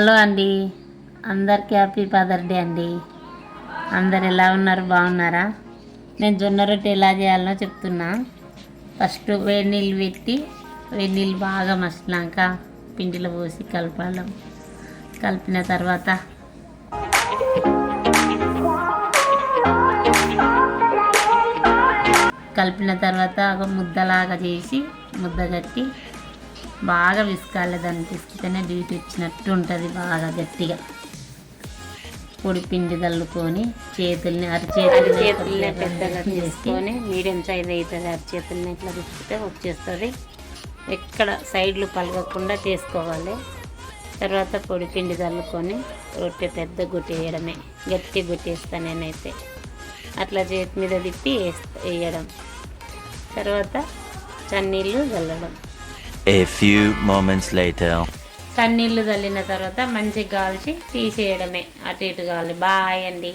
Hello అండి. అందరికీ happy father day అండి. అందరు ఎలా ఉన్నారు? బాగున్నారా? నేను జొన్న రొట్టె ఎలా చేయాలనో చెప్తున్నా. ఫస్ట్ వేడి నీళ్ళు పెట్టి వేడి నీళ్ళు బాగా మసిలినాక పిండిలో పోసి కలపాలి. కలిపిన తర్వాత కలిపిన తర్వాత ఒక ముద్దలాగా చేసి ముద్ద కట్టి బాగా విసుకాలి దాన్ని పిసికితేనే డ్యూటీ ఇచ్చినట్టు ఉంటుంది బాగా గట్టిగా. పొడి పిండి చల్లుకొని చేతుల్ని అరిచేతుల్ని చేతుల్ని పెద్దగా తీసుకొని మీడియం సైజ్ అవుతుంది అరచేతుల్ని ఇట్లా తిప్పితే వచ్చేస్తుంది. ఎక్కడ సైడ్లు పలగకుండా చేసుకోవాలి. తర్వాత పొడి పిండి చల్లుకొని రొట్టె పెద్ద గుట్టేయడమే గట్టి గుట్టేస్తా నేనైతే. అట్లా చేతి మీద తిప్పి వేయడం. తర్వాత చన్నీళ్ళు చల్లడం. A few moments later. తన్నీళ్ళు చల్లిన తర్వాత మంచిగా కాల్చి తీసేయడమే. అటు ఇటు కావాలి బాయ్ అండి.